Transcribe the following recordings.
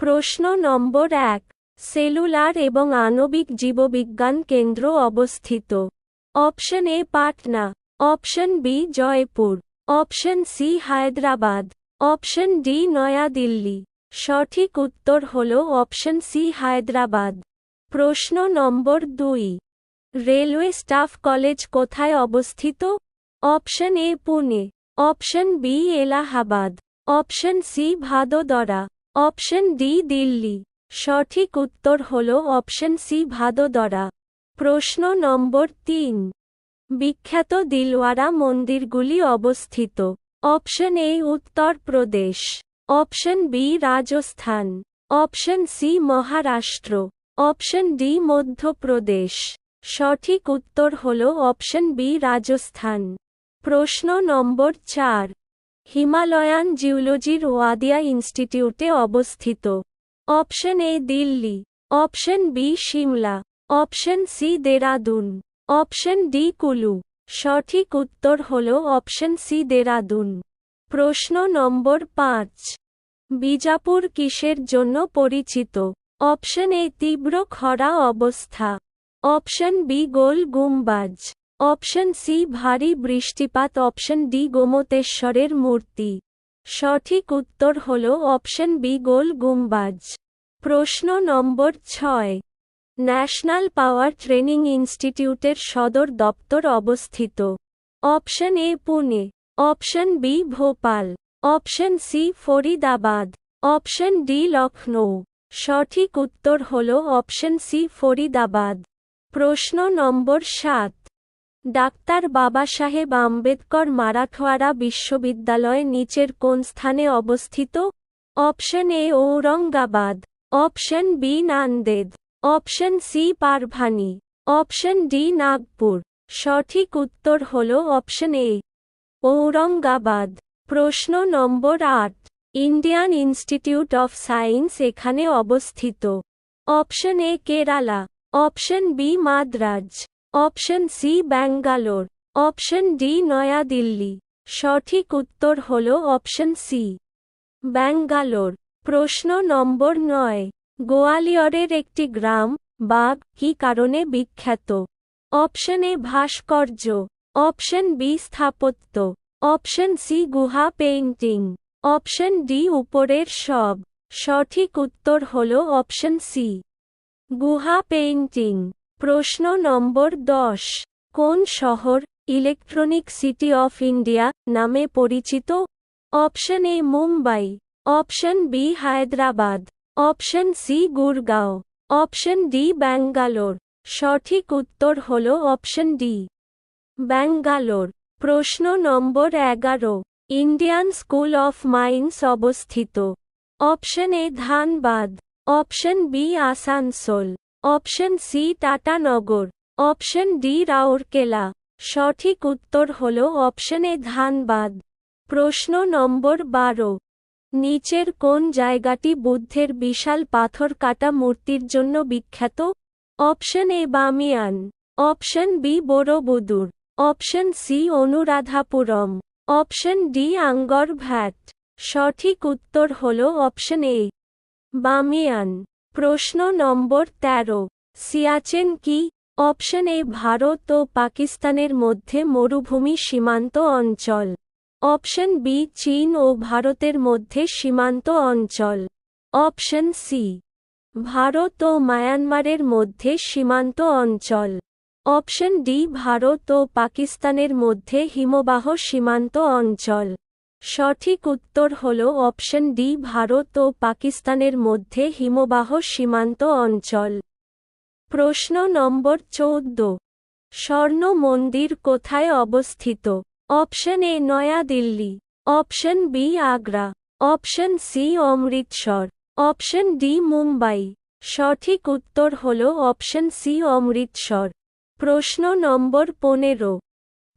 প্রশ্ন নম্বর এক, সেলুলার এবং আণবিক জীববিজ্ঞান কেন্দ্র অবস্থিত। Option A Patna. Option B Jaipur. Option C Hyderabad. Option D New Delhi. সঠিক উত্তর হল অপশন সি হায়দ্রাবাদ। প্রশ্ন নম্বর দুই, রেলওয়ে স্টাফ কলেজ কোথায় অবস্থিত? Option A Pune. Option B Allahabad. Option C Vadodara. Option D Delhi সঠিক উত্তর হল অপশন সি ভাদোদরা। প্রশ্ন নম্বর তিন। বিখ্যাত দিলওয়ারা মন্দিরগুলি অবস্থিত। Option A Uttar Pradesh. Option B Rajasthan. Option C Maharashtra. Option D Madhya Pradesh. সঠিক উত্তর হল অপশন বি রাজস্থান। প্রশ্ন নম্বর চার। হিমালয়ান জিওলজির ওয়াদিয়া ইনস্টিটিউটে অবস্থিত। Option A Delhi. Option B Shimla. Option C Dehradun. Option D Kullu. সঠিক উত্তর হল অপশন সি দেরাদুন। প্রশ্ন নম্বর পাঁচ। বিজাপুর কিসের জন্য পরিচিত? অপশন এ তীব্র খরা অবস্থা। Option B Gol Gumbaz. Option C, ভারী বৃষ্টিপাত। অপশন ডি, গোমতেশ্বরের মূর্তি। সঠিক উত্তর হল অপশন বি, গোল গুম্বাজ। প্রশ্ন নম্বর ছয়। ন্যাশনাল পাওয়ার ট্রেনিং ইনস্টিটিউটের সদর দপ্তর অবস্থিত। Option A, Pune. Option B, Bhopal. Option C, Faridabad. Option D Lucknow সঠিক উত্তর হল অপশন সি, ফরিদাবাদ। প্রশ্ন নম্বর সাত। ডাক্তার বাবা সাহেব আম্বেদকর মারাঠওয়াড়া বিশ্ববিদ্যালয় নিচের কোন স্থানে অবস্থিত? Option A Aurangabad, option B Nanded, option C Parbhani, option D Nagpur. সঠিক উত্তর হল অপশন এ, ঔরঙ্গাবাদ। প্রশ্ন নম্বর আট, ইন্ডিয়ান ইনস্টিটিউট অফ সায়েন্স এখানে অবস্থিত। Option A Kerala, option B Madras. Option C Bangalore. Option D New Delhi. সঠিক উত্তর হল অপশন সি ব্যাঙ্গালোর। প্রশ্ন নম্বর নয়, গোয়ালিয়রের একটি গ্রাম, বাঘ, কি কারণে বিখ্যাত? অপশন এ ভাস্কর্য। অপশন বি স্থাপত্য। অপশন সি গুহা পেইন্টিং। অপশন ডি উপরের সব। সঠিক উত্তর হল অপশন সি গুহা পেইন্টিং। প্রশ্ন নম্বর দশ। কোন শহর ইলেকট্রনিক সিটি অফ ইন্ডিয়া নামে পরিচিত? Option A Mumbai. Option B Hyderabad. Option C Gurgaon. Option D Bangalore. সঠিক উত্তর হল অপশন ডি। ব্যাঙ্গালোর। প্রশ্ন নম্বর এগারো। ইন্ডিয়ান স্কুল অফ মাইন্স অবস্থিত। Option A Dhanbad. Option B Asansol. Option C Tatanagar option D Rourkela. সঠিক উত্তর হল অপশন এ ধানবাদ। প্রশ্ন নম্বর বারো। নিচের কোন জায়গাটি বুদ্ধের বিশাল পাথর কাটা মূর্তির জন্য বিখ্যাত? Option A Bamiyan. Option B Borobudur option C Anuradhapura. Option D Angkor Wat সঠিক উত্তর হল অপশন এ বামিয়ান। প্রশ্ন নম্বর তেরো। সিয়াচেন কি? অপশন এ, ভারত ও পাকিস্তানের মধ্যে মরুভূমি সীমান্ত অঞ্চল। অপশন বি, চীন ও ভারতের মধ্যে সীমান্ত অঞ্চল। অপশন সি, ভারত ও মায়ানমারের মধ্যে সীমান্ত অঞ্চল। অপশন ডি, ভারত ও পাকিস্তানের মধ্যে হিমবাহ সীমান্ত অঞ্চল। সঠিক উত্তর হল অপশন ডি, ভারত ও পাকিস্তানের মধ্যে হিমবাহ সীমান্ত অঞ্চল। প্রশ্ন নম্বর চৌদ্দ। স্বর্ণ মন্দির কোথায় অবস্থিত? Option A, New Delhi. Option B, Agra. Option C, Amritsar. Option D, Mumbai. সঠিক উত্তর হল অপশন সি, অমৃতসর। প্রশ্ন নম্বর পনেরো।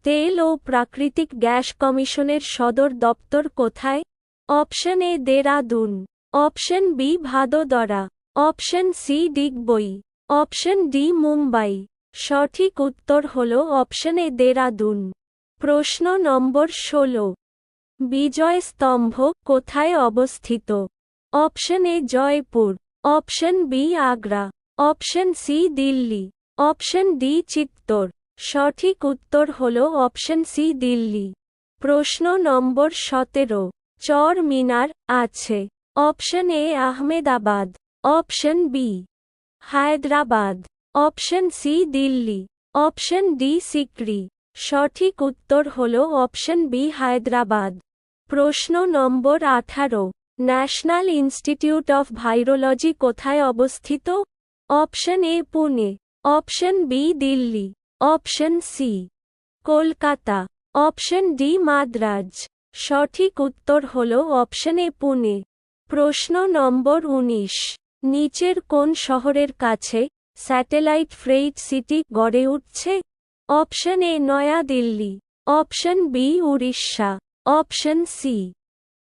তেল ও প্রাকৃতিক গ্যাস কমিশনের সদর দপ্তর কোথায়? Option A Dehradun. Option B Vadodara. Option C Digboi. Option D Mumbai. সঠিক উত্তর হল অপশন এ দেরাদুন। প্রশ্ন নম্বর ষোলো। বিজয় স্তম্ভ কোথায় অবস্থিত? Option A Jaipur. Option B Agra. Option C Delhi. Option D Chittor. সঠিক উত্তর হল অপশন সি, দিল্লি। প্রশ্ন নম্বর সতেরো। চর মিনার আছে। Option A, Ahmedabad. Option B, Hyderabad. Option C, Delhi. Option D, Sikri. সঠিক উত্তর হল অপশন বি, হায়দ্রাবাদ। প্রশ্ন নম্বর আঠারো। ন্যাশনাল ইনস্টিটিউট অফ ভাইরোলজি কোথায় অবস্থিত? Option A, Pune. Option B, Delhi. Option C Kolkata option D Madras সঠিক উত্তর হল অপশন এ পুনে প্রশ্ন নম্বর উনিশ। নিচের কোন শহরের কাছে স্যাটেলাইট ফ্রেইট সিটি গড়ে উঠছে? Option A New Delhi option B Orissa option C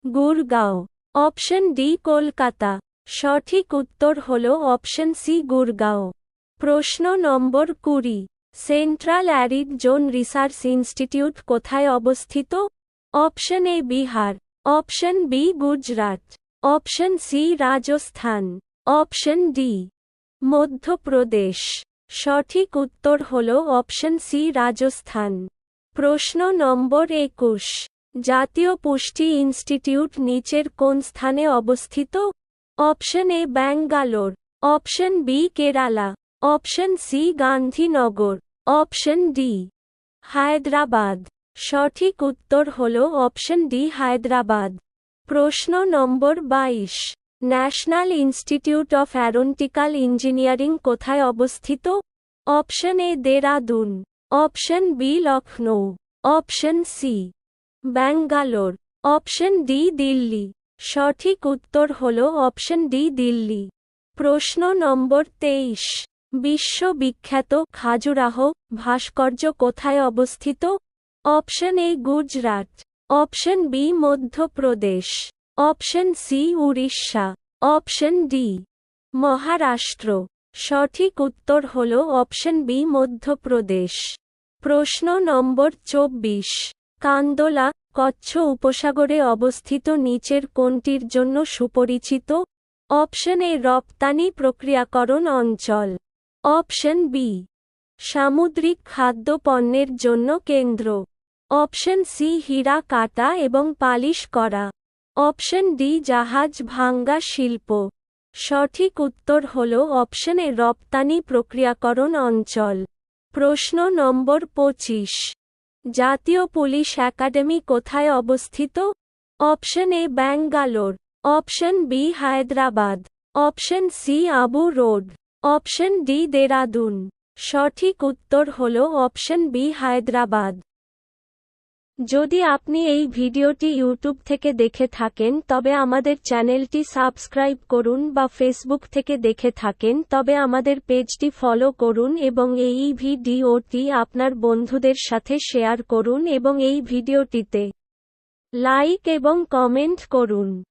Gurgaon option D Kolkata সঠিক উত্তর হল অপশন সি গুরগাঁও প্রশ্ন নম্বর কুড়ি। Central arid zone research institute কোথায় অবস্থিত? Option A Bihar option B Gujarat option C Rajasthan option D Madhya Pradesh সঠিক উত্তর হল অপশন সি রাজস্থান প্রশ্ন নম্বর একুশ। জাতীয় পুষ্টি ইনস্টিটিউট নিচের কোন স্থানে অবস্থিত? Option A Bangalore option B Kerala option C Gandhinagar option D, Hyderabad. সঠিক উত্তর হল অপশন ডি, হায়দ্রাবাদ। প্রশ্ন নম্বর বাইশ, national institute of aeronautical engineering কোথায় অবস্থিত? Option A, Dehradun. Option B Lucknow option C, Bangalore. Option D, Delhi. সঠিক উত্তর হল অপশন ডি, দিল্লি। প্রশ্ন নম্বর তেইশ বিশ্ববিখ্যাত খাজুরাহ ভাস্কর্য কোথায় অবস্থিত? Option A Gujarat, option B Madhya Pradesh, option C Orissa, option D Maharashtra. সঠিক উত্তর হল অপশন বি মধ্যপ্রদেশ। প্রশ্ন নম্বর চব্বিশ, কান্দোলা, কচ্ছ উপসাগরে অবস্থিত নিচের কোনটির জন্য সুপরিচিত? অপশন এ রপ্তানি প্রক্রিয়াকরণ অঞ্চল। অপশন বি সামুদ্রিক খাদ্য পণ্যের জন্য কেন্দ্র। অপশন সি হীরা কাটা এবং পালিশ করা। অপশন ডি জাহাজ ভাঙ্গা শিল্প। সঠিক উত্তর হল অপশন রপ্তানি প্রক্রিয়াকরণ অঞ্চল। প্রশ্ন নম্বর পঁচিশ। জাতীয় পুলিশ একাডেমি কোথায় অবস্থিত? Option A Bangalore. Option B Hyderabad. Option C Abu road. Option D Dehradun. সঠিক উত্তর হল অপশন বি হায়দ্রাবাদ। যদি আপনি এই ভিডিওটি ইউটিউব থেকে দেখে থাকেন, তবে আমাদের চ্যানেলটি সাবস্ক্রাইব করুন বা ফেসবুক থেকে দেখে থাকেন, তবে আমাদের পেজটি ফলো করুন এবং এই ভিডিওটি আপনার বন্ধুদের সাথে শেয়ার করুন এবং এই ভিডিওটিতে লাইক এবং কমেন্ট করুন।